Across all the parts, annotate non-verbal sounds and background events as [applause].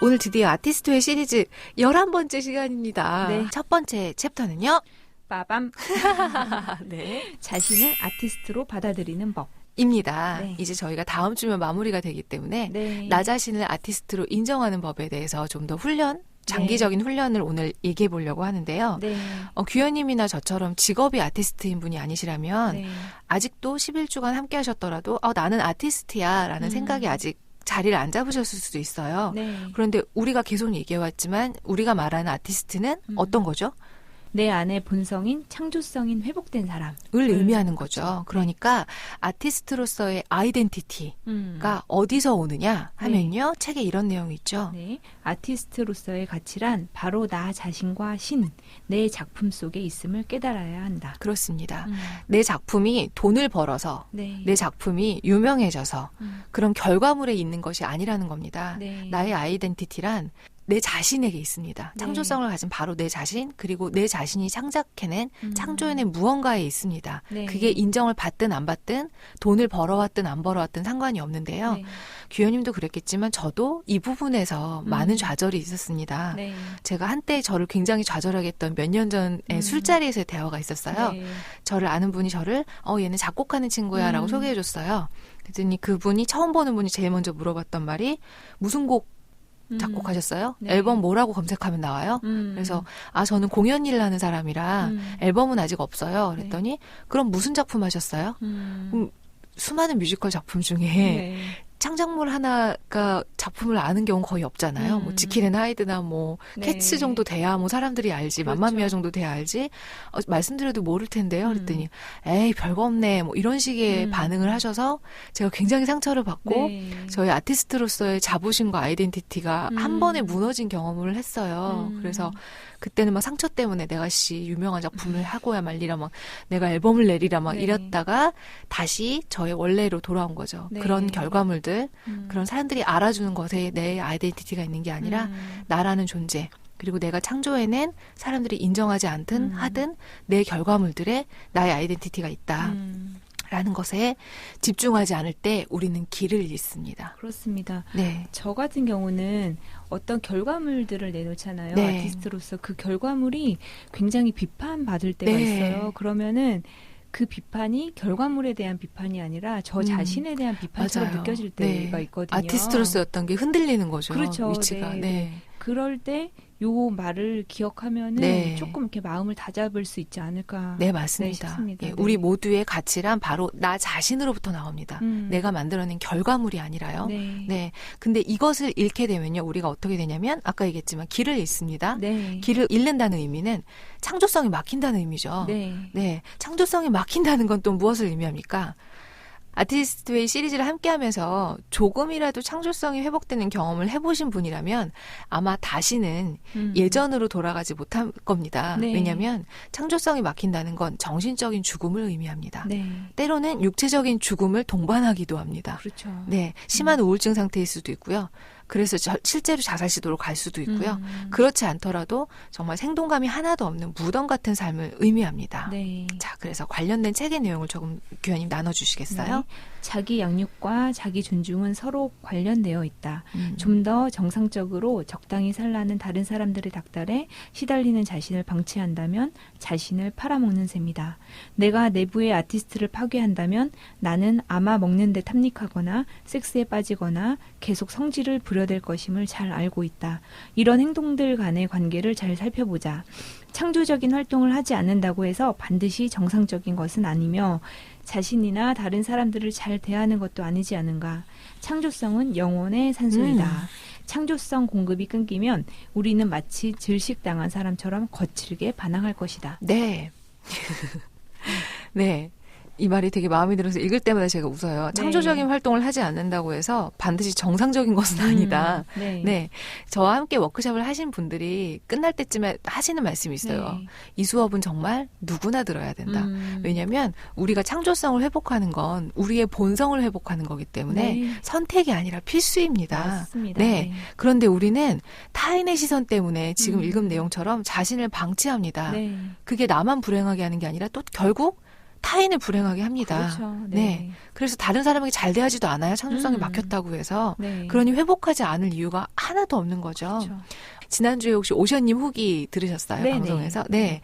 오늘 드디어 아티스트의 시리즈 11번째 시간입니다. 네. 첫 번째 챕터는요. 빠밤. [laughs] 네. 자신을 아티스트로 받아들이는 법. 입니다. 네. 이제 저희가 다음 주면 마무리가 되기 때문에 네. 나 자신을 아티스트로 인정하는 법에 대해서 좀 더 훈련, 장기적인 훈련을 오늘 얘기해 보려고 하는데요. 네. 어, 규현님이나 저처럼 직업이 아티스트인 분이 아니시라면 네. 아직도 11주간 함께 하셨더라도 어, 나는 아티스트야 라는 음. 생각이 아직 자리를 안 잡으셨을 수도 있어요. 네. 그런데 우리가 계속 얘기해 왔지만 우리가 말하는 아티스트는 음. 어떤 거죠? 내 안의 본성인 창조성인 회복된 사람. 을 음, 의미하는. 거죠. 그러니까 아티스트로서의 아이덴티티가 음. 어디서 오느냐 하면요. 책에 이런 내용이 있죠. 네. 아티스트로서의 가치란 바로 나 자신과 신, 내 작품 속에 있음을 깨달아야 한다. 그렇습니다. 음. 내 작품이 돈을 벌어서 네. 내 작품이 유명해져서 음. 그런 결과물에 있는 것이 아니라는 겁니다. 네. 나의 아이덴티티란 내 자신에게 있습니다. 네. 창조성을 가진 바로 내 자신, 그리고 내 자신이 창작해낸, 음. 창조해낸 무언가에 있습니다. 네. 그게 인정을 받든 안 받든, 돈을 벌어왔든 안 벌어왔든 상관이 없는데요. 네. 규현님도 그랬겠지만, 저도 이 부분에서 음. 많은 좌절이 있었습니다. 네. 제가 한때 저를 굉장히 좌절하게 했던 몇 년 전에 음. 술자리에서의 대화가 있었어요. 네. 저를 아는 분이 저를 어 얘는 작곡하는 친구야 라고 음. 소개해 줬어요. 그랬더니 그분이 처음 보는 분이 제일 먼저 물어봤던 말이 무슨 곡 음. 작곡하셨어요? 네. 앨범 뭐라고 검색하면 나와요? 음. 그래서 아 저는 공연 일을 하는 사람이라 음. 앨범은 아직 없어요. 그랬더니 그럼 무슨 작품 하셨어요? 음. 음, 수많은 뮤지컬 작품 중에 네. 창작물 하나가 작품을 아는 경우 거의 없잖아요. 음. 뭐 지킬앤 하이드나 뭐 네. 캐츠 정도 돼야 뭐 사람들이 알지 그렇죠. 맘마미아 정도 돼야 알지 어, 말씀드려도 모를 텐데요. 음. 그랬더니 에이 별거 없네 뭐 이런 식의 음. 반응을 하셔서 제가 굉장히 상처를 받고 네. 저희 아티스트로서의 자부심과 아이덴티티가 음. 한 번에 무너진 경험을 했어요. 음. 그래서 그때는 막 상처 때문에 내가 씨 유명한 작품을 하고야 말리라 막 내가 앨범을 내리라 막 네. 이랬다가 다시 저의 원래로 돌아온 거죠. 네. 그런 결과물들 음. 그런 사람들이 알아주는 것에 내 아이덴티티가 있는 게 아니라 음. 나라는 존재 그리고 내가 창조해낸 사람들이 인정하지 않든 음. 하든 내 결과물들에 나의 아이덴티티가 있다 라는 음. 것에 집중하지 않을 때 우리는 길을 잃습니다. 그렇습니다. 네. 저 같은 경우는 어떤 결과물들을 내놓잖아요. 네. 아티스트로서 그 결과물이 굉장히 비판받을 때가 네. 있어요. 그러면은 그 비판이 결과물에 대한 비판이 아니라 저 음. 자신에 대한 비판처럼 맞아요. 느껴질 네. 때가 있거든요. 아티스트로서였던 게 흔들리는 거죠. 그렇죠. 위치가. 네, 네. 그럴 때 요 말을 기억하면은 네. 조금 이렇게 마음을 다잡을 수 있지 않을까. 네, 맞습니다. 싶습니다. 예, 네. 우리 모두의 가치란 바로 나 자신으로부터 나옵니다. 음. 내가 만들어낸 결과물이 아니라요. 네. 네. 근데 이것을 잃게 되면요. 우리가 어떻게 되냐면 아까 얘기했지만 길을 잃습니다. 네. 길을 잃는다는 의미는 창조성이 막힌다는 의미죠. 네. 네. 창조성이 막힌다는 건 또 무엇을 의미합니까? 아티스트웨이 시리즈를 함께 하면서 조금이라도 창조성이 회복되는 경험을 해보신 분이라면 아마 다시는 음. 예전으로 돌아가지 못할 겁니다. 네. 왜냐하면 창조성이 막힌다는 건 정신적인 죽음을 의미합니다. 네. 때로는 육체적인 죽음을 동반하기도 합니다. 그렇죠. 네, 심한 우울증 상태일 수도 있고요. 그래서 저- 실제로 자살 시도로 갈 수도 있고요. 음. 그렇지 않더라도 정말 생동감이 하나도 없는 무덤 같은 삶을 의미합니다. 네. 자, 그래서 관련된 책의 내용을 조금 교현님 나눠주시겠어요? 네. 자기 양육과 자기 존중은 서로 관련되어 있다. 음. 좀더 정상적으로 적당히 살라는 다른 사람들의 닥달에 시달리는 자신을 방치한다면 자신을 팔아먹는 셈이다. 내가 내부의 아티스트를 파괴한다면 나는 아마 먹는 데 탐닉하거나 섹스에 빠지거나 계속 성질을 부려댈 것임을 잘 알고 있다. 이런 행동들 간의 관계를 잘 살펴보자. 창조적인 활동을 하지 않는다고 해서 반드시 정상적인 것은 아니며 자신이나 다른 사람들을 잘 대하는 것도 아니지 않은가. 창조성은 영혼의 산소이다. 음. 창조성 공급이 끊기면 우리는 마치 질식당한 사람처럼 거칠게 반항할 것이다. 네. [laughs] 네. 이 말이 되게 마음에 들어서 읽을 때마다 제가 웃어요. 네. 창조적인 활동을 하지 않는다고 해서 반드시 정상적인 것은 아니다. 음, 네. 네. 저와 함께 워크숍을 하신 분들이 끝날 때쯤에 하시는 말씀이 있어요. 네. 이 수업은 정말 누구나 들어야 된다. 음. 왜냐하면 우리가 창조성을 회복하는 건 우리의 본성을 회복하는 거기 때문에 네. 선택이 아니라 필수입니다. 맞습니다. 네. 그런데 우리는 타인의 시선 때문에 지금 음. 읽은 내용처럼 자신을 방치합니다. 네. 그게 나만 불행하게 하는 게 아니라 또 결국 타인을 불행하게 합니다. 그렇죠. 네. 그래서 다른 사람에게 잘 대하지도 않아요. 창조성이 음. 막혔다고 해서. 네. 그러니 회복하지 않을 이유가 하나도 없는 거죠. 그렇죠. 지난주에 혹시 오션님 후기 들으셨어요? 네네. 방송에서? 네.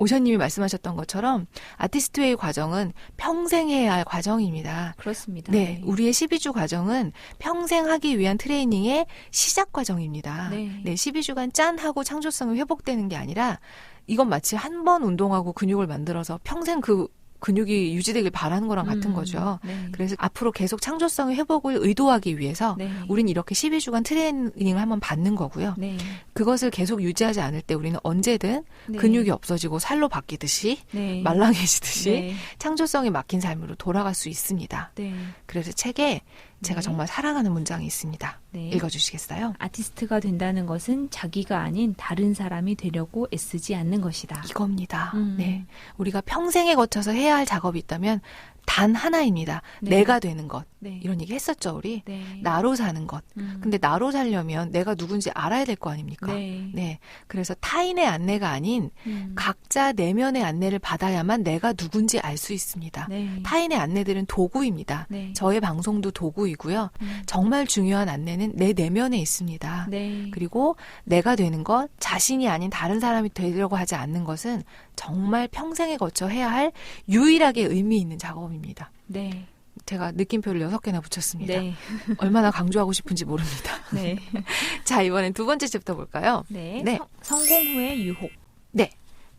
오션님이 말씀하셨던 것처럼 아티스트웨이 과정은 평생 해야 할 과정입니다. 그렇습니다. 네, 우리의 12주 과정은 평생 하기 위한 트레이닝의 시작 과정입니다. 네. 네, 12주간 짠 하고 창조성이 회복되는 게 아니라 이건 마치 한 번 운동하고 근육을 만들어서 평생 그 근육이 유지되길 바라는 거랑 같은 음, 거죠. 네. 그래서 앞으로 계속 창조성의 회복을 의도하기 위해서 네. 우린 이렇게 12주간 트레이닝을 한번 받는 거고요. 네. 그것을 계속 유지하지 않을 때 우리는 언제든 네. 근육이 없어지고 살로 바뀌듯이 네. 말랑해지듯이 네. 창조성이 막힌 삶으로 돌아갈 수 있습니다. 네. 그래서 책에 제가 네. 정말 사랑하는 문장이 있습니다. 네. 읽어주시겠어요? 아티스트가 된다는 것은 자기가 아닌 다른 사람이 되려고 애쓰지 않는 것이다. 이겁니다. 음. 네. 우리가 평생에 거쳐서 해야 할 작업이 있다면 단 하나입니다. 네. 내가 되는 것. 네. 이런 얘기 했었죠, 우리. 네. 나로 사는 것. 음. 근데 나로 살려면 내가 누군지 알아야 될 거 아닙니까? 네. 네. 그래서 타인의 안내가 아닌 음. 각자 내면의 안내를 받아야만 내가 누군지 알 수 있습니다. 네. 타인의 안내들은 도구입니다. 네. 저의 방송도 도구이고요. 음. 정말 중요한 안내는 내 내면에 있습니다. 네. 그리고 내가 되는 것, 자신이 아닌 다른 사람이 되려고 하지 않는 것은 정말 평생에 거쳐 해야 할 유일하게 의미 있는 작업입니다. 네. 제가 느낌표를 여섯 개나 붙였습니다. 네. [laughs] 얼마나 강조하고 싶은지 모릅니다. [laughs] 네. [laughs] 자, 이번엔 두 번째 챕터 볼까요? 네. 네. 성, 성공 후의 유혹.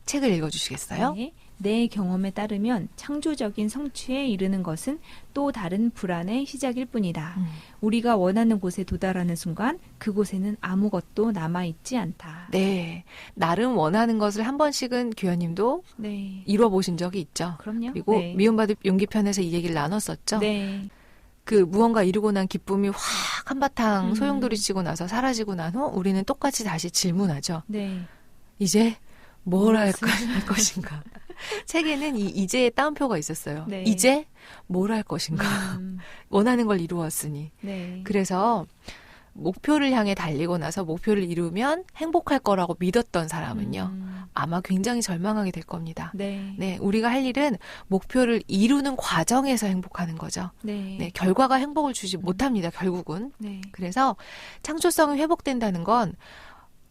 책을 읽어 주시겠어요? 네. 내 경험에 따르면 창조적인 성취에 이르는 것은 또 다른 불안의 시작일 뿐이다. 음. 우리가 원하는 곳에 도달하는 순간 그곳에는 아무것도 남아있지 않다. 네. 나름 원하는 것을 한 번씩은 규현님도 네. 이뤄보신 적이 있죠. 그럼요. 그리고 네. 미움받을 용기 편에서 이 얘기를 나눴었죠. 네. 그 무언가 이루고 난 기쁨이 확 한바탕 음. 소용돌이치고 나서 사라지고 난 후 우리는 똑같이 다시 질문하죠. 네. 이제 뭘할 무엇을 것인가? [laughs] 책에는 이 이제의 따옴표가 있었어요. 네. 이제 뭘 할 것인가? 음, [laughs] 원하는 걸 이루었으니. 네. 그래서 목표를 향해 달리고 나서 목표를 이루면 행복할 거라고 믿었던 사람은요. 음, 아마 굉장히 절망하게 될 겁니다. 네. 네, 우리가 할 일은 목표를 이루는 과정에서 행복하는 거죠. 네. 네, 결과가 행복을 주지 못합니다, 결국은. 네. 그래서 창조성이 회복된다는 건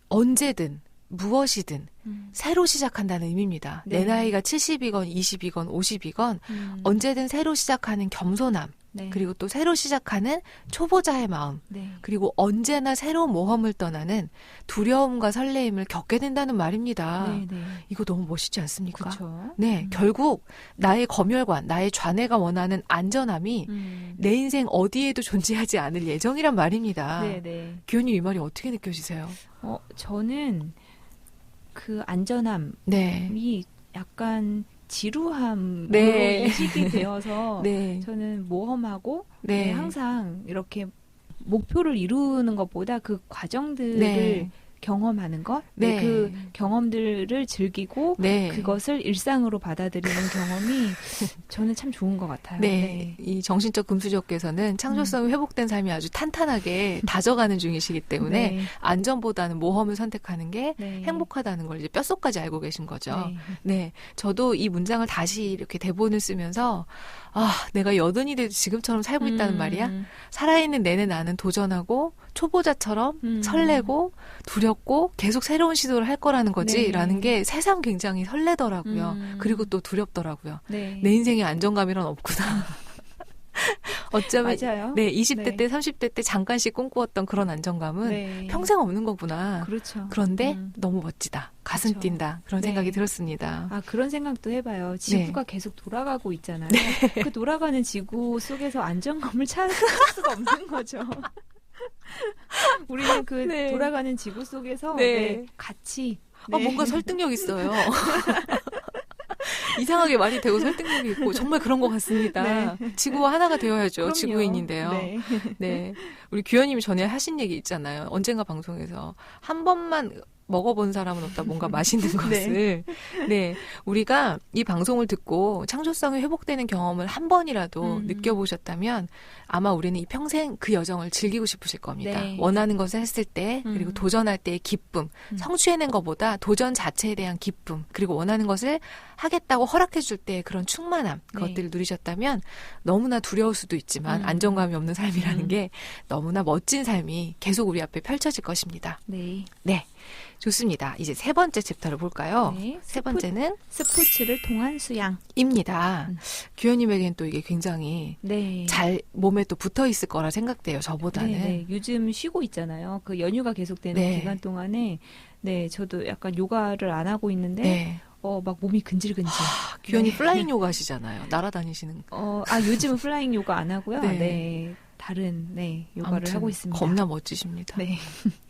언제든 무엇이든 음, 새로 시작한다는 의미입니다. 네. 내 나이가 70이건 20이건 50이건 음, 언제든 새로 시작하는 겸손함, 네. 그리고 또 새로 시작하는 초보자의 마음, 네. 그리고 언제나 새로운 모험을 떠나는 두려움과 설레임을 겪게 된다는 말입니다. 네. 네. 이거 너무 멋있지 않습니까? 그렇죠. 네, 음. 결국 나의 검열관, 나의 좌뇌가 원하는 안전함이 음. 내 인생 어디에도 존재하지 않을 예정이란 말입니다. 네, 네. 규현님 이 말이 어떻게 느껴지세요? 어, 저는 그 안전함이 네. 약간 지루함으로 네. 인식이 [laughs] 되어서 네. 저는 모험하고 네. 네, 항상 이렇게 목표를 이루는 것보다 그 과정들을 네. 경험하는 것, 네. 네, 그 경험들을 즐기고 네. 그것을 일상으로 받아들이는 경험이 저는 참 좋은 것 같아요. 네. 이 정신적 금수저께서는 창조성이 회복된 삶이 아주 탄탄하게 다져가는 중이시기 때문에 네. 안전보다는 모험을 선택하는 게 네. 행복하다는 걸 이제 뼛속까지 알고 계신 거죠. 네. 네. 저도 이 문장을 다시 이렇게 대본을 쓰면서 아, 내가 여든이 돼도 지금처럼 살고 있다는 음, 말이야? 살아있는 내내 나는 도전하고 초보자처럼 음. 설레고 두렵고 계속 새로운 시도를 할 거라는 거지 네. 라는 게 새삼 굉장히 설레더라고요. 음. 그리고 또 두렵더라고요. 네. 내 인생에 안정감이란 없구나. [laughs] 어쩌면 맞아요. 네, 20대 네. 때, 30대 때 잠깐씩 꿈꾸었던 그런 안정감은 네. 평생 없는 거구나. 그렇죠. 그런데 음. 너무 멋지다. 가슴 그렇죠. 뛴다. 그런 네. 생각이 들었습니다. 아 그런 생각도 해봐요. 지구가 계속 돌아가고 있잖아요. 네. 그 돌아가는 지구 속에서 안정감을 찾을 수가 없는 거죠. [laughs] 우리는 그 네. 돌아가는 지구 속에서 네. 네, 같이 아, 네. 뭔가 설득력 있어요. [laughs] 이상하게 말이 되고 설득력이 있고 정말 그런 것 같습니다. 지구와 하나가 되어야죠. 그럼요. 지구인인데요. 네. 네. 우리 규현님이 전에 하신 얘기 있잖아요. 언젠가 방송에서 한 번만 먹어본 사람은 없다. 뭔가 [laughs] 맛있는 네. 것을. 네. 우리가 이 방송을 듣고 창조성이 회복되는 경험을 한 번이라도 음. 느껴보셨다면 아마 우리는 이 평생 그 여정을 즐기고 싶으실 겁니다. 네. 원하는 것을 했을 때, 그리고 음. 도전할 때의 기쁨, 음. 성취해낸 것보다 도전 자체에 대한 기쁨, 그리고 원하는 것을 하겠다고 허락해줄 때의 그런 충만함, 네. 그것들을 누리셨다면 너무나 두려울 수도 있지만 음. 안정감이 없는 삶이라는 음. 게 너무나 멋진 삶이 계속 우리 앞에 펼쳐질 것입니다. 네. 네. 좋습니다. 이제 세 번째 챕터를 볼까요? 네. 세 번째는 스포츠를 통한 수양. 입니다. 음. 규현님에겐 또 이게 굉장히 네. 잘 몸에 또 붙어 있을 거라 생각돼요. 저보다는. 네, 네. 요즘 쉬고 있잖아요. 그 연휴가 계속되는 네. 기간 동안에 네, 저도 약간 요가를 안 하고 있는데 네. 어, 막 몸이 근질근질. 규현이 네. 플라잉 요가 하시잖아요. 날아다니시는. 어, 아, 요즘은 플라잉 요가 안 하고요. 네. 네. 다른 네, 요가를 하고 있습니다. 겁나 멋지십니다. 네. [laughs]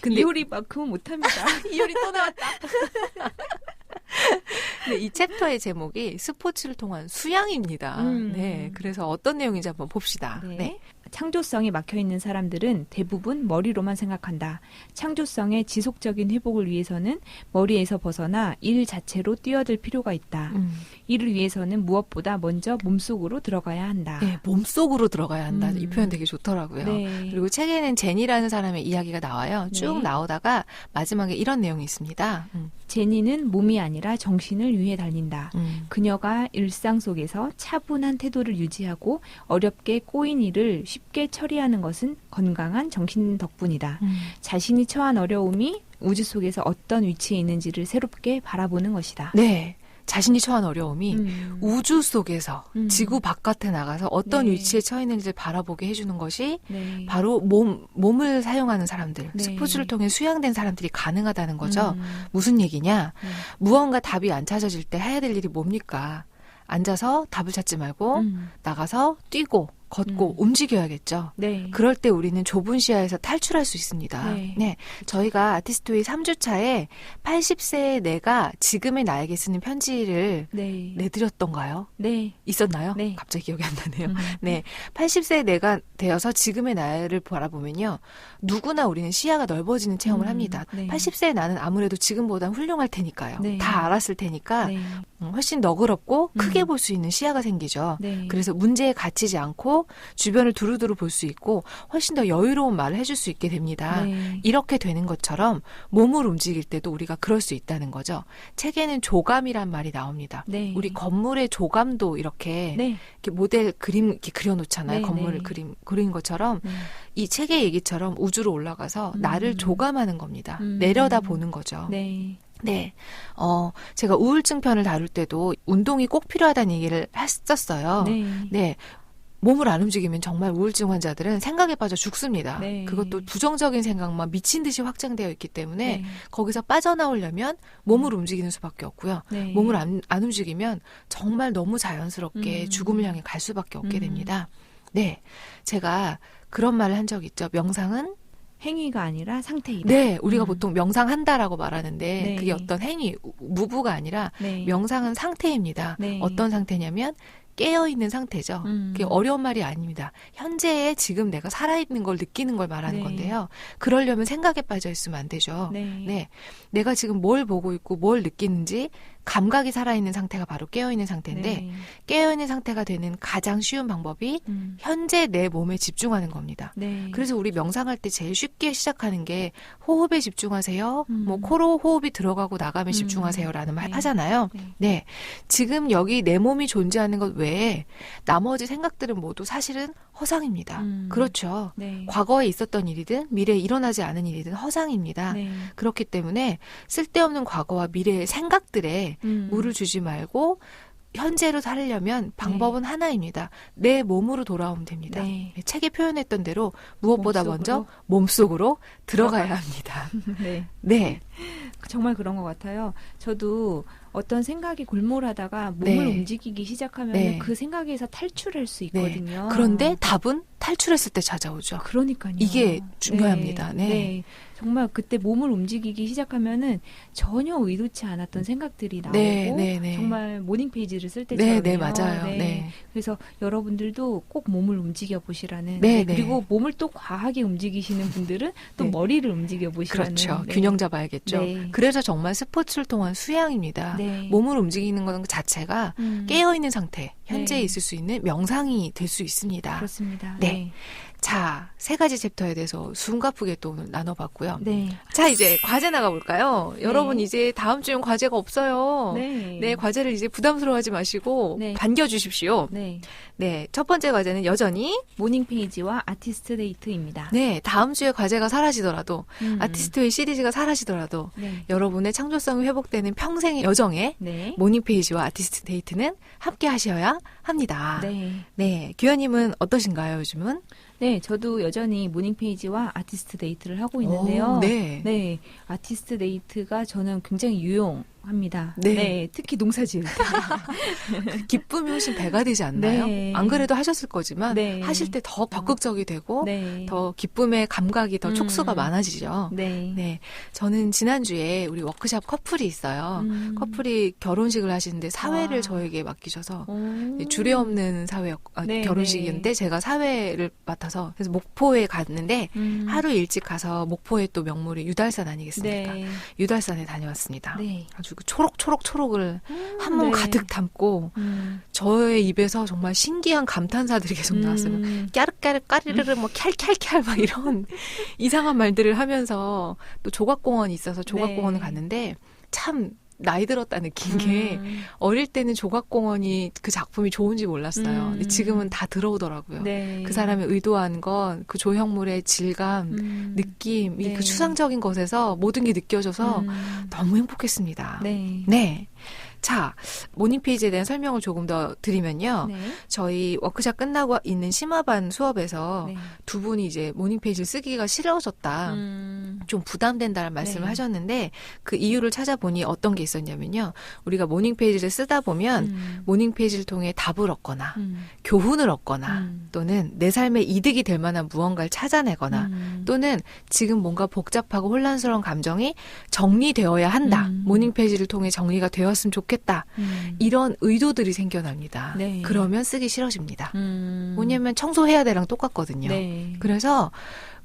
근데 이효리만큼은 못합니다. [laughs] 이효리 또 나왔다. [laughs] 네, 이 챕터의 제목이 스포츠를 통한 수양입니다. 음. 네, 그래서 어떤 내용인지 한번 봅시다. 네. 네. 창조성이 막혀 있는 사람들은 대부분 머리로만 생각한다. 창조성의 지속적인 회복을 위해서는 머리에서 벗어나 일 자체로 뛰어들 필요가 있다. 음. 이를 위해서는 무엇보다 먼저 몸속으로 들어가야 한다. 네, 몸속으로 들어가야 한다. 음. 이 표현 되게 좋더라고요. 네. 그리고 책에는 제니라는 사람의 이야기가 나와요. 쭉 네. 나오다가 마지막에 이런 내용이 있습니다. 음. 제니는 몸이 아니라 정신을 위해 달린다. 음. 그녀가 일상 속에서 차분한 태도를 유지하고 어렵게 꼬인 일을 쉽게 처리하는 것은 건강한 정신 덕분이다. 음. 자신이 처한 어려움이 우주 속에서 어떤 위치에 있는지를 새롭게 바라보는 것이다. 네. 자신이 처한 어려움이 음. 우주 속에서 음. 지구 바깥에 나가서 어떤 네. 위치에 처해 있는지를 바라보게 해주는 것이 네. 바로 몸, 몸을 사용하는 사람들, 네. 스포츠를 통해 수양된 사람들이 가능하다는 거죠. 음. 무슨 얘기냐? 네. 무언가 답이 안 찾아질 때 해야 될 일이 뭡니까? 앉아서 답을 찾지 말고 음. 나가서 뛰고 걷고 음. 움직여야겠죠. 네. 그럴 때 우리는 좁은 시야에서 탈출할 수 있습니다. 네. 네. 저희가 아티스트웨이 3주차에 80세의 내가 지금의 나에게 쓰는 편지를 네. 내드렸던가요? 네. 있었나요? 네. 갑자기 기억이 안 나네요. 음. [laughs] 네. 80세의 내가 되어서 지금의 나를 바라보면요. 누구나 우리는 시야가 넓어지는 체험을 음, 합니다. 네. 80세의 나는 아무래도 지금보단 훌륭할 테니까요. 네. 다 알았을 테니까 네. 음, 훨씬 너그럽고 크게 음. 볼수 있는 시야가 생기죠. 네. 그래서 문제에 갇히지 않고 주변을 두루두루 볼 수 있고 훨씬 더 여유로운 말을 해줄 수 있게 됩니다. 네. 이렇게 되는 것처럼 몸을 움직일 때도 우리가 그럴 수 있다는 거죠. 책에는 조감이란 말이 나옵니다. 네. 우리 건물의 조감도 이렇게, 네. 이렇게 모델 그림 이렇게 그려놓잖아요. 네, 건물을 네. 그림 그린 것처럼 네. 이 책의 얘기처럼 우주로 올라가서 음. 나를 조감하는 겁니다. 음. 내려다 보는 거죠. 네. 네. 어, 제가 우울증 편을 다룰 때도 운동이 꼭 필요하다는 얘기를 했었어요. 네. 네. 몸을 안 움직이면 정말 우울증 환자들은 생각에 빠져 죽습니다. 네. 그것도 부정적인 생각만 미친 듯이 확장되어 있기 때문에 네. 거기서 빠져나오려면 몸을 움직이는 수밖에 없고요. 네. 몸을 안, 안 움직이면 정말 너무 자연스럽게 음. 죽음을 향해 갈 수밖에 없게 음. 됩니다. 네. 제가 그런 말을 한 적 있죠. 명상은 행위가 아니라 상태이다. 네, 우리가 음. 보통 명상한다라고 말하는데 네. 그게 어떤 행위, 우- 무부가 아니라 네. 명상은 상태입니다. 네. 어떤 상태냐면 깨어 있는 상태죠. 음. 그게 어려운 말이 아닙니다. 현재에 지금 내가 살아있는 걸 느끼는 걸 말하는 네. 건데요. 그러려면 생각에 빠져 있으면 안 되죠. 네. 네. 내가 지금 뭘 보고 있고 뭘 느끼는지 감각이 살아있는 상태가 바로 깨어있는 상태인데 네. 깨어있는 상태가 되는 가장 쉬운 방법이 음. 현재 내 몸에 집중하는 겁니다. 네. 그래서 우리 명상할 때 제일 쉽게 시작하는 게 호흡에 집중하세요. 음. 뭐 코로 호흡이 들어가고 나가면 음. 집중하세요라는 말 네. 하잖아요. 네. 네. 지금 여기 내 몸이 존재하는 것 외에 나머지 생각들은 모두 사실은 허상입니다. 음. 그렇죠. 네. 과거에 있었던 일이든 미래에 일어나지 않은 일이든 허상입니다. 네. 그렇기 때문에 쓸데없는 과거와 미래의 생각들에 음. 물을 주지 말고 현재로 살려면 방법은 하나입니다. 내 몸으로 돌아오면 됩니다. 네. 책에 표현했던 대로 무엇보다 몸속으로? 먼저 몸속으로 들어가야 합니다. [laughs] 네. 네. 정말 그런 것 같아요. 저도 어떤 생각이 골몰하다가 몸을 네. 움직이기 시작하면 네. 그 생각에서 탈출할 수 있거든요. 그런데 답은 탈출했을 때 찾아오죠. 그러니까요. 이게 중요합니다. 네. 정말 그때 몸을 움직이기 시작하면은 전혀 의도치 않았던 생각들이 나오고 네, 네, 네. 정말 모닝 페이지를 쓸 때처럼요. 네, 네, 맞아요. 네. 그래서 여러분들도 꼭 몸을 움직여 보시라는. 네, 네, 그리고 몸을 또 과하게 움직이시는 분들은 또 [laughs] 네. 머리를 움직여 보시라는. 그렇죠. 네. 균형 잡아야겠죠. 네. 그래서 정말 스포츠를 통한 수양입니다. 네. 몸을 움직이는 것 자체가 음, 깨어 있는 상태, 현재에 네. 있을 수 있는 명상이 될 수 있습니다. 그렇습니다. 네. 자, 세 가지 챕터에 대해서 숨가쁘게 또 오늘 나눠봤고요. 네. 자, 이제 과제 나가볼까요? 네. 여러분 이제 다음 주엔 과제가 없어요. 네. 네, 과제를 이제 부담스러워하지 마시고 네. 반겨주십시오. 네. 네, 첫 번째 과제는 여전히 모닝 페이지와 아티스트 데이트입니다. 네, 다음 주에 과제가 사라지더라도 음. 아티스트의 시리즈가 사라지더라도 네. 여러분의 창조성이 회복되는 평생의 여정에 네. 모닝 페이지와 아티스트 데이트는 함께 하셔야 합니다. 네. 네, 규현님은 어떠신가요, 요즘은? 네, 저도 여전히 모닝 페이지와 아티스트 데이트를 하고 있는데요. 오, 네. 네, 아티스트 데이트가 저는 굉장히 유용 합니다. 네. 특히 농사 지을 때. 그 [laughs] 기쁨이 훨씬 배가 되지 않나요? 네. 안 그래도 하셨을 거지만 네. 하실 때 더 적극적이 되고 네. 더 기쁨의 감각이 더 음. 촉수가 많아지죠. 네. 네, 저는 지난주에 우리 워크샵 커플이 있어요. 음. 커플이 결혼식을 하시는데 사회를 와. 저에게 맡기셔서 오. 주례 없는 사회 아, 네, 결혼식이었는데 제가 사회를 맡아서 그래서 목포에 갔는데 음. 하루 일찍 가서 목포에 또 명물이 유달산 아니겠습니까? 네. 유달산에 다녀왔습니다. 그 초록초록 초록을 한몸 네. 가득 담고 음. 저의 입에서 정말 신기한 감탄사들이 계속 나왔어요. 음. 까르까르 까르르르 뭐 캘캘캘 막 이런 [laughs] 이상한 말들을 하면서 또 조각공원이 있어서 조각공원을 네. 갔는데 참 나이 들었다 느낀 게 음. 어릴 때는 조각공원이 그 작품이 좋은지 몰랐어요. 음. 근데 지금은 다 들어오더라고요. 네. 그 사람이 의도한 건 그 조형물의 질감, 음. 느낌, 이 네. 그 추상적인 것에서 모든 게 느껴져서 음. 너무 행복했습니다. 네. 네. 자, 모닝 페이지에 대한 설명을 조금 더 드리면요. 네. 저희 워크샵 끝나고 있는 심화반 수업에서 네. 두 분이 이제 모닝 페이지를 쓰기가 싫어졌다. 음. 좀 부담된다는 말씀을 네. 하셨는데 그 이유를 찾아보니 어떤 게 있었냐면요. 우리가 모닝 페이지를 쓰다 보면 음. 모닝 페이지를 통해 답을 얻거나 음. 교훈을 얻거나 음. 또는 내 삶에 이득이 될 만한 무언가를 찾아내거나 음. 또는 지금 뭔가 복잡하고 혼란스러운 감정이 정리되어야 한다. 음. 모닝 페이지를 통해 정리가 되었으면 좋겠다. 음. 이런 의도들이 생겨납니다. 네. 그러면 쓰기 싫어집니다. 음. 뭐냐면 청소해야 돼랑 똑같거든요. 네. 그래서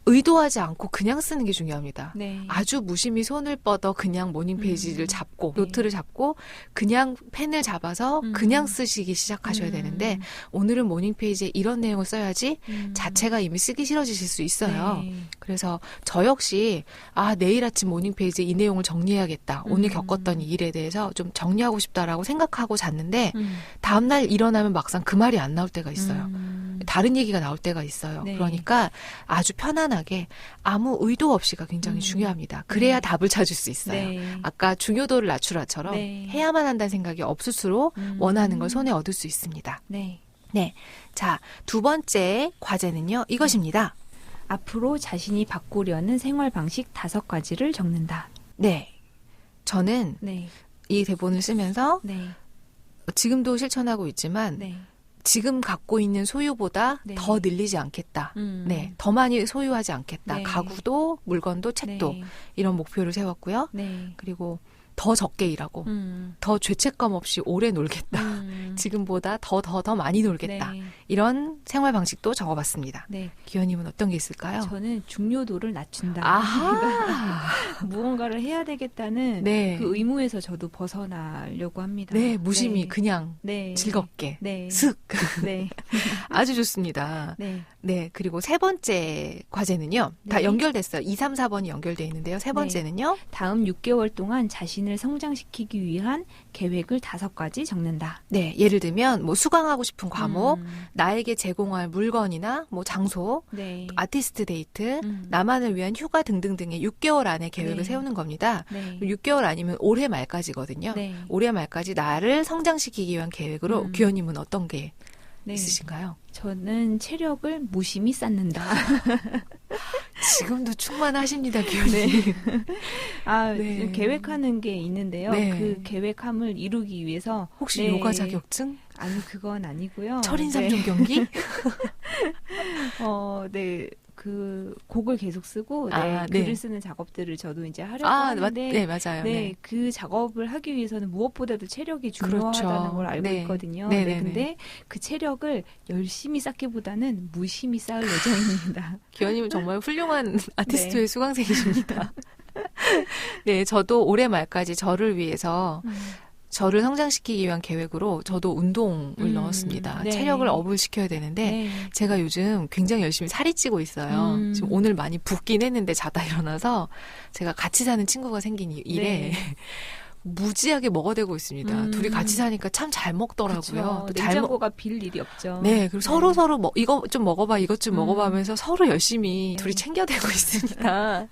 의도하지 않고 그냥 쓰는 게 중요합니다. 네. 아주 무심히 손을 뻗어 그냥 모닝 페이지를 음. 잡고 네. 노트를 잡고 그냥 펜을 잡아서 음. 그냥 쓰시기 시작하셔야 음. 되는데 오늘은 모닝 페이지에 이런 내용을 써야지 음. 자체가 이미 쓰기 싫어지실 수 있어요. 네. 그래서 저 역시 아 내일 아침 모닝 페이지에 이 내용을 정리해야겠다. 오늘 음. 겪었던 이 일에 대해서 좀 정리하고 싶다라고 생각하고 잤는데 음. 다음 날 일어나면 막상 그 말이 안 나올 때가 있어요. 음. 다른 얘기가 나올 때가 있어요. 네. 그러니까 아주 편안 하게 아무 의도 없이가 굉장히 음. 중요합니다. 그래야 네. 답을 찾을 수 있어요. 네. 아까 중요도를 낮추라처럼 네. 해야만 한다는 생각이 없을수록 음. 원하는 걸 손에 얻을 수 있습니다. 네. 자, 두 번째 과제는요, 이것입니다. 앞으로 자신이 바꾸려는 생활 방식 다섯 가지를 적는다. 네. 저는 네. 이 대본을 쓰면서 네. 지금도 실천하고 있지만 네. 지금 갖고 있는 소유보다 네. 더 늘리지 않겠다. 음. 네, 더 많이 소유하지 않겠다. 네. 가구도 물건도 책도 네. 이런 목표를 세웠고요. 네. 그리고 더 적게 일하고 음. 더 죄책감 없이 오래 놀겠다. 음. [laughs] 지금보다 더더 더 많이 놀겠다. 네. 이런 생활 방식도 적어봤습니다. 네. 기현님은 어떤 게 있을까요? 저는 중요도를 낮춘다. [laughs] 무언가를 해야 되겠다는 네. 그 의무에서 저도 벗어나려고 합니다. 네, 무심히 네. 그냥 네. 즐겁게 네. 슥 네. [laughs] 아주 좋습니다. 네. 네, 그리고 세 번째 과제는요. 다 네. 연결됐어요. 2, 3, 4번이 연결돼 있는데요. 세 번째는요. 다음 6개월 동안 자신 을 성장시키기 위한 계획을 다섯 가지 적는다. 네, 예를 들면 뭐 수강하고 싶은 과목, 음. 나에게 제공할 물건이나 뭐 장소, 네. 아티스트 데이트, 음. 나만을 위한 휴가 등등등의 6개월 안에 계획을 네. 세우는 겁니다. 네. 6개월 아니면 올해 말까지거든요. 네. 올해 말까지 나를 성장시키기 위한 계획으로 음. 규현님은 어떤 게 네. 있으신가요? 저는 체력을 무심히 쌓는다. [laughs] 지금도 충만하십니다, 규현님. [laughs] 아, 네. 계획하는 게 있는데요. 네. 그 계획함을 이루기 위해서 혹시 네. 요가 자격증? 아니 그건 아니고요. 철인 네. 삼종 경기? [laughs] 어, 네. 그그 곡을 계속 쓰고 네, 아, 네. 글을 쓰는 작업들을 저도 이제 하려고 아, 하는데 맞, 네, 맞아요. 네, 네. 그 작업을 하기 위해서는 무엇보다도 체력이 중요하다는 그렇죠. 걸 알고 네. 있거든요. 네, 네, 네, 근데 그 체력을 열심히 쌓기보다는 무심히 쌓을 [laughs] 예정입니다. 기현님은 정말 훌륭한 [laughs] 아티스트의 네. 수강생이십니다. [laughs] 네, 저도 올해 말까지 저를 위해서 저를 성장시키기 위한 계획으로 저도 운동을 음, 넣었습니다. 네. 체력을 업을 시켜야 되는데 네. 제가 요즘 굉장히 열심히 살이 찌고 있어요. 음. 지금 오늘 많이 붓긴 했는데 자다 일어나서 제가 같이 사는 친구가 생긴 이- 이래 네. [laughs] 무지하게 먹어대고 있습니다. 음. 둘이 같이 사니까 참 잘 먹더라고요. 또잘 먹- 냉장고가 빌 일이 없죠. 네, 그리고 서로 서로 뭐 이거 좀 먹어봐, 이것 좀 음. 먹어봐 하면서 서로 열심히 네. 둘이 챙겨대고 [laughs] 있습니다. 아,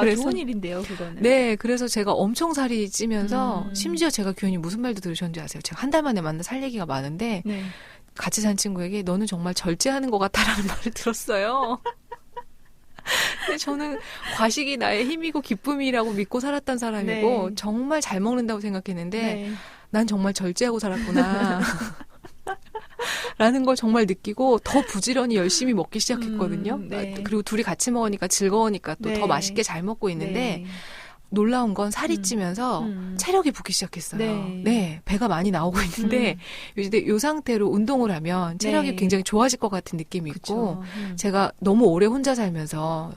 그래서- 좋은 일인데요, 그거는. 네, 그래서 제가 엄청 살이 찌면서 음. 심지어 제가 교현이 무슨 말도 들으셨는지 아세요? 제가 한 달 만에 만난 살 얘기가 많은데 네. 같이 산 친구에게 너는 정말 절제하는 것 같다라는 [laughs] 말을 들었어요. 근데 저는 과식이 나의 힘이고 기쁨이라고 믿고 살았던 사람이고 네. 정말 잘 먹는다고 생각했는데 네. 난 정말 절제하고 살았구나. [laughs] 라는 걸 정말 느끼고 더 부지런히 열심히 먹기 시작했거든요. 음, 네. 그리고 둘이 같이 먹으니까 즐거우니까 또더 네. 맛있게 잘 먹고 있는데 네. 놀라운 건 살이 음. 찌면서 음. 체력이 붙기 시작했어요. 네. 네. 배가 많이 나오고 있는데 요새 요 상태로 운동을 하면 체력이 네. 굉장히 좋아질 것 같은 느낌이 있고 그쵸. 음. 제가 너무 오래 혼자 살면서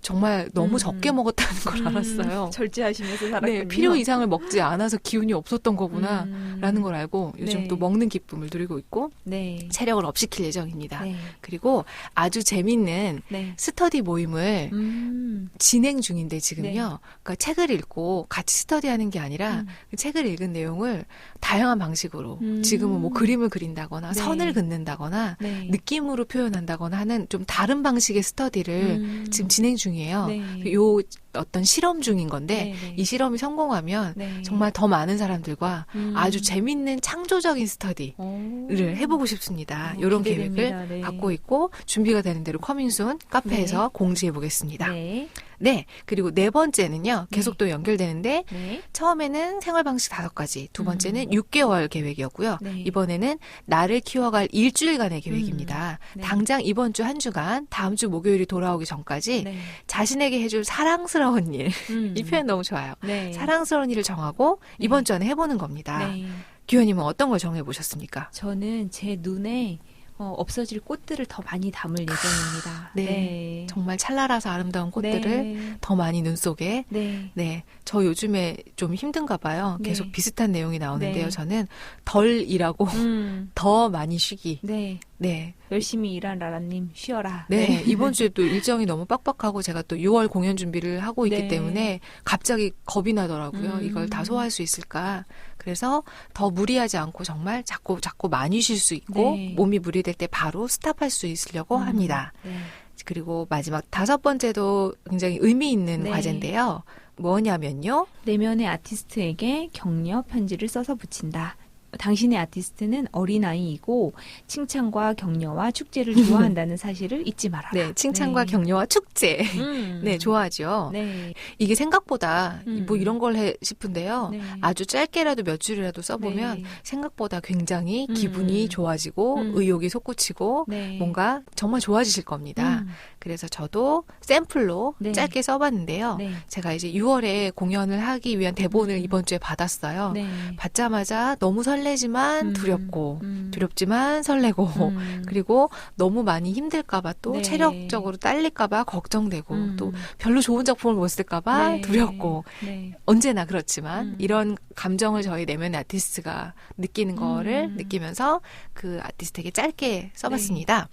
정말 너무 음. 적게 먹었다는 걸 음, 알았어요. 절제하시면서 살았군요. 네, 필요 이상을 먹지 않아서 기운이 없었던 거구나. 음. 라는 걸 알고 요즘 네. 또 먹는 기쁨을 누리고 있고 네. 체력을 업시킬 예정입니다. 네. 그리고 아주 재밌는 네. 스터디 모임을 음. 진행 중인데 지금요. 네. 그러니까 책을 읽고 같이 스터디하는 게 아니라 음. 그 책을 읽은 내용을 다양한 방식으로 음. 지금은 뭐 그림을 그린다거나 네. 선을 긋는다거나 네. 느낌으로 표현한다거나 하는 좀 다른 방식의 스터디를 음. 지금 진행 중 이에요. 네. 요 어떤 실험 중인 건데 네, 네. 이 실험이 성공하면 네. 정말 더 많은 사람들과 음. 아주 재밌는 창조적인 스터디를 오. 해보고 싶습니다. 오, 이런 기대됩니다. 계획을 네. 갖고 있고 준비가 되는 대로 커밍순 카페에서 공지해 보겠습니다. 네. 네. 그리고 네 번째는요. 계속 네. 또 연결되는데 네. 처음에는 생활 방식 다섯 가지, 두 음. 번째는 6개월 계획이었고요. 네. 이번에는 나를 키워갈 일주일간의 계획입니다. 네. 당장 이번 주 한 주간, 다음 주 목요일이 돌아오기 전까지 네. 자신에게 해줄 사랑스러운 일. 음. 이 표현 너무 좋아요. 네. 사랑스러운 일을 정하고 네. 이번 주 안에 해보는 겁니다. 네. 규현님은 어떤 걸 정해 보셨습니까? 저는 제 눈에 어, 없어질 꽃들을 더 많이 담을 예정입니다. 네. 네. 정말 찰나라서 아름다운 꽃들을 네. 더 많이 눈 속에 네. 네, 저 요즘에 좀 힘든가 봐요. 계속 네. 비슷한 내용이 나오는데요. 네. 저는 덜 일하고 음. [laughs] 더 많이 쉬기. 네. 네, 열심히 일한 라라님 쉬어라. 네, 이번 주에 또 일정이 너무 빡빡하고 제가 또 6월 공연 준비를 하고 있기 네. 때문에 갑자기 겁이 나더라고요. 음. 이걸 다 소화할 수 있을까? 그래서 더 무리하지 않고 정말 자꾸 자꾸 많이 쉴 수 있고 네. 몸이 무리될 때 바로 스탑할 수 있으려고 음. 합니다. 네. 그리고 마지막 다섯 번째도 굉장히 의미 있는 네. 과제인데요. 뭐냐면요. 내면의 아티스트에게 격려 편지를 써서 붙인다. 당신의 아티스트는 어린아이이고 칭찬과 격려와 축제를 좋아한다는 [laughs] 사실을 잊지 말아라. 네, 칭찬과 네. 격려와 축제. 음. 네, 좋아하죠. 네. 이게 생각보다 음. 뭐 이런 걸 해 싶은데요. 네. 아주 짧게라도 몇 줄이라도 써보면 네. 생각보다 굉장히 음. 기분이 좋아지고 음. 의욕이 솟구치고 네. 뭔가 정말 좋아지실 겁니다. 음. 그래서 저도 샘플로 네. 짧게 써봤는데요. 네. 제가 이제 6월에 공연을 하기 위한 대본을 음. 이번 주에 받았어요. 네. 받자마자 너무 설레 지만 음. 두렵고 음. 두렵지만 설레고 음. [laughs] 그리고 너무 많이 힘들까봐 또 네. 체력적으로 딸릴까봐 걱정되고 음. 또 별로 좋은 작품을 못 쓸까봐 네. 두렵고 네. 언제나 그렇지만 음. 이런 감정을 저희 내면의 아티스트가 느끼는 거를 음. 느끼면서 그 아티스트에게 짧게 써봤습니다.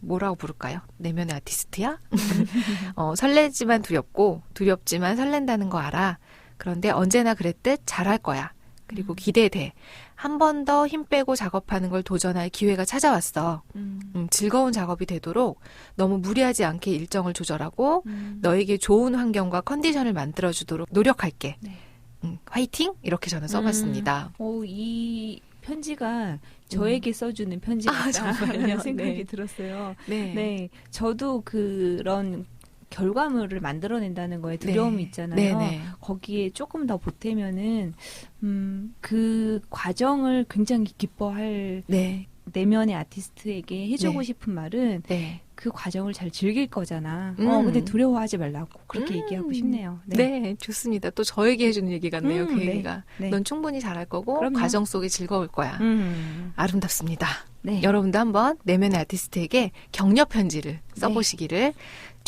뭐라고 부를까요? 내면의 아티스트야? [laughs] 어, 설레지만 두렵고 두렵지만 설렌다는 거 알아. 그런데 언제나 그랬듯 잘할 거야. 그리고 음. 기대돼. 한 번 더 힘 빼고 작업하는 걸 도전할 기회가 찾아왔어. 음. 음, 즐거운 작업이 되도록 너무 무리하지 않게 일정을 조절하고 음. 너에게 좋은 환경과 컨디션을 만들어주도록 노력할게. 네. 음, 화이팅! 이렇게 저는 써봤습니다. 오, 이 편지가 저에게 써주는 편지 음. 아, 정말요? 생각이 네. 들었어요. 네. 네, 저도 그런 결과물을 만들어낸다는 거에 두려움이 네. 있잖아요. 네네. 거기에 조금 더 보태면은 음, 그 과정을 굉장히 기뻐할 네. 내면의 아티스트에게 해주고 네. 싶은 말은 네. 그 과정을 잘 즐길 거잖아. 음. 어, 근데 두려워하지 말라고 그렇게 음. 얘기하고 싶네요. 네. 좋습니다. 또 저에게 해주는 얘기 같네요. 음, 그 네. 얘기가. 네. 넌 충분히 잘할 거고 그럼요. 과정 속에 즐거울 거야. 음. 아름답습니다. 네. 여러분도 한번 내면의 아티스트에게 격려 편지를 써보시기를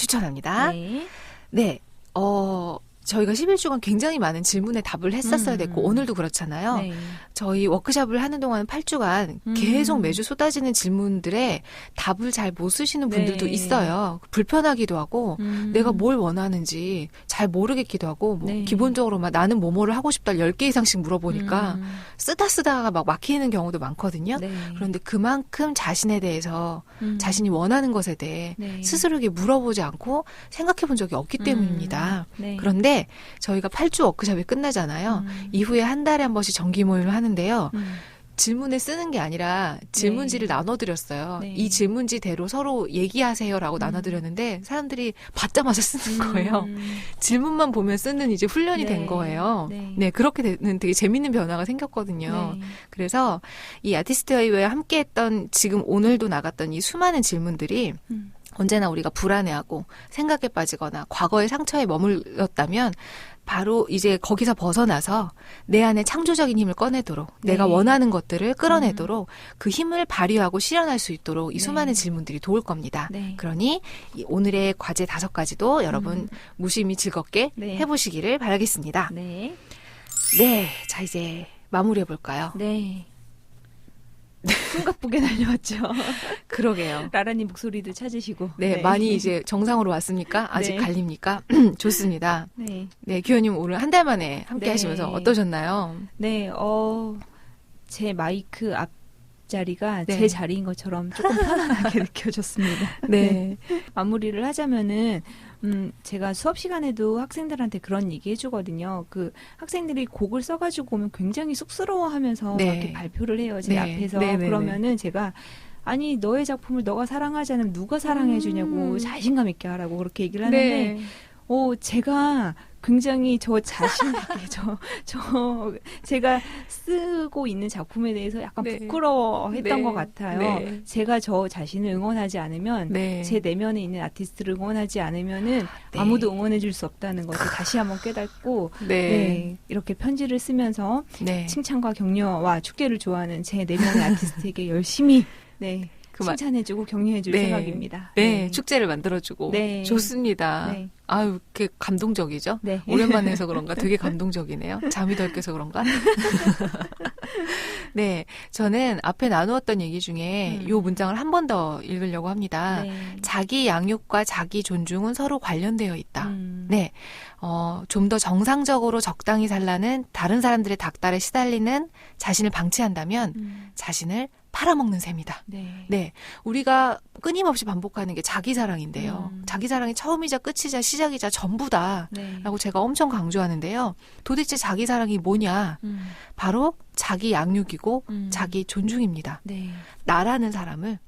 추천합니다. 네. 네. 어, 저희가 11주간 굉장히 많은 질문에 답을 했었어야 음. 됐고, 오늘도 그렇잖아요. 네. 저희 워크샵을 하는 동안 8주간 음. 계속 매주 쏟아지는 질문들에 답을 잘 못 쓰시는 분들도 네. 있어요. 불편하기도 하고, 음. 내가 뭘 원하는지 잘 모르겠기도 하고, 뭐, 네. 기본적으로 막 나는 뭐뭐를 하고 싶다 10개 이상씩 물어보니까, 음. 쓰다 쓰다가 막 막히는 경우도 많거든요. 네. 그런데 그만큼 자신에 대해서, 음. 자신이 원하는 것에 대해 네. 스스로에게 물어보지 않고 생각해 본 적이 없기 때문입니다. 음. 네. 그런데 저희가 8주 워크숍이 끝나잖아요. 음. 이후에 한 달에 한 번씩 정기 모임을 하는데요. 음. 질문을 쓰는 게 아니라 질문지를 네. 나눠드렸어요. 네. 이 질문지대로 서로 얘기하세요라고 음. 나눠드렸는데 사람들이 받자마자 쓰는 음. 거예요. 질문만 보면 쓰는 이제 훈련이 네. 된 거예요. 네. 네, 그렇게 되는 되게 재밌는 변화가 생겼거든요. 네. 그래서 이 아티스트와 함께 했던 지금 오늘도 나갔던 이 수많은 질문들이 음. 언제나 우리가 불안해하고 생각에 빠지거나 과거의 상처에 머물렀다면 바로 이제 거기서 벗어나서 내 안에 창조적인 힘을 꺼내도록 네. 내가 원하는 것들을 끌어내도록 그 힘을 발휘하고 실현할 수 있도록 이 네. 수많은 질문들이 도울 겁니다. 네. 그러니 이 오늘의 과제 다섯 가지도 여러분 음. 무심히 즐겁게 네. 해보시기를 바라겠습니다. 네. 네, 자 이제 마무리해 볼까요? 네. 숨가쁘게 달려왔죠. [laughs] 그러게요. 라라님 목소리도 찾으시고. 네, 많이 이제 정상으로 왔습니까? 아직 네. 갈립니까? [clears throat] 좋습니다. 네. 네, 규현님 오늘 한 달 만에 함께 네. 하시면서 어떠셨나요? 네, 어, 제 마이크 앞 자리가 네. 제 자리인 것처럼 조금 편안하게 [laughs] 느껴졌습니다. 네. 마무리를 하자면은, 음, 제가 수업 시간에도 학생들한테 그런 얘기 해주거든요. 그 학생들이 곡을 써가지고 오면 굉장히 쑥스러워 하면서 네. 막 이렇게 발표를 해요. 제 네. 앞에서. 네, 네, 그러면은 제가 아니, 너의 작품을 너가 사랑하지 않으면 누가 사랑해주냐고 음. 자신감 있게 하라고 그렇게 얘기를 하는데, 네. 어, 제가 굉장히 저 자신에게, 저, 저, 제가 쓰고 있는 작품에 대해서 약간 네. 부끄러워했던 네. 것 같아요. 네. 제가 저 자신을 응원하지 않으면, 네. 제 내면에 있는 아티스트를 응원하지 않으면은 네. 아무도 응원해줄 수 없다는 것을 다시 한번 깨닫고, 네. 네. 이렇게 편지를 쓰면서 네. 칭찬과 격려와 축제를 좋아하는 제 내면의 아티스트에게 열심히, 네. 그 말- 칭찬해주고 격려해줄 네. 생각입니다. 네, 축제를 만들어주고. 네. 좋습니다. 네. 아유, 그 감동적이죠? 네. 오랜만에 해서 그런가 되게 [laughs] 감동적이네요. 잠이 덜 깨서 그런가? [laughs] 네, 저는 앞에 나누었던 얘기 중에 음. 요 문장을 한 번 더 읽으려고 합니다. 네. 자기 양육과 자기 존중은 서로 관련되어 있다. 음. 네, 어, 좀 더 정상적으로 적당히 살라는 다른 사람들의 닥달에 시달리는 자신을 방치한다면 음. 자신을 팔아먹는 셈이다. 네. 네, 우리가 끊임없이 반복하는 게 자기 사랑인데요. 음. 자기 사랑이 처음이자 끝이자 시작이자 전부다. 네. 라고 제가 엄청 강조하는데요. 도대체 자기 사랑이 뭐냐? 음. 바로 자기 양육이고 음. 자기 존중입니다. 네. 나라는 사람을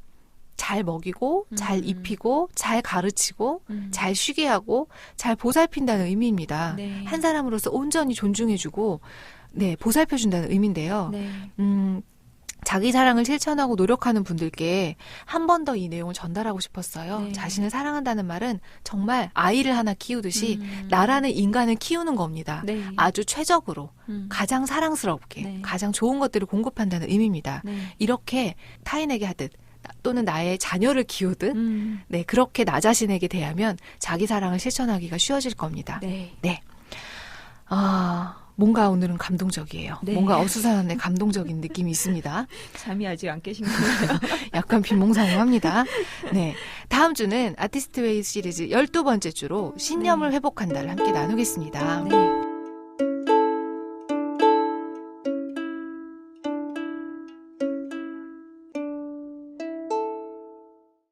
잘 먹이고, 잘 음. 입히고, 잘 가르치고, 음. 잘 쉬게 하고, 잘 보살핀다는 의미입니다. 네. 한 사람으로서 온전히 존중해주고, 네, 보살펴준다는 의미인데요. 네. 음, 자기 사랑을 실천하고 노력하는 분들께 한 번 더 이 내용을 전달하고 싶었어요. 네. 자신을 사랑한다는 말은 정말 아이를 하나 키우듯이 음. 나라는 인간을 키우는 겁니다. 네. 아주 최적으로 음. 가장 사랑스럽게 네. 가장 좋은 것들을 공급한다는 의미입니다. 네. 이렇게 타인에게 하듯 또는 나의 자녀를 키우듯 음. 네 그렇게 나 자신에게 대하면 자기 사랑을 실천하기가 쉬워질 겁니다. 네. 아 뭔가 오늘은 감동적이에요. 네. 뭔가 어수선한데 감동적인 느낌이 있습니다. [laughs] 잠이 아직 안 깨신 거예요. [laughs] 약간 비몽사몽합니다. 네. 다음 주는 아티스트 웨이 시리즈 12번째 주로 신념을 회복한다를 함께 나누겠습니다. 네.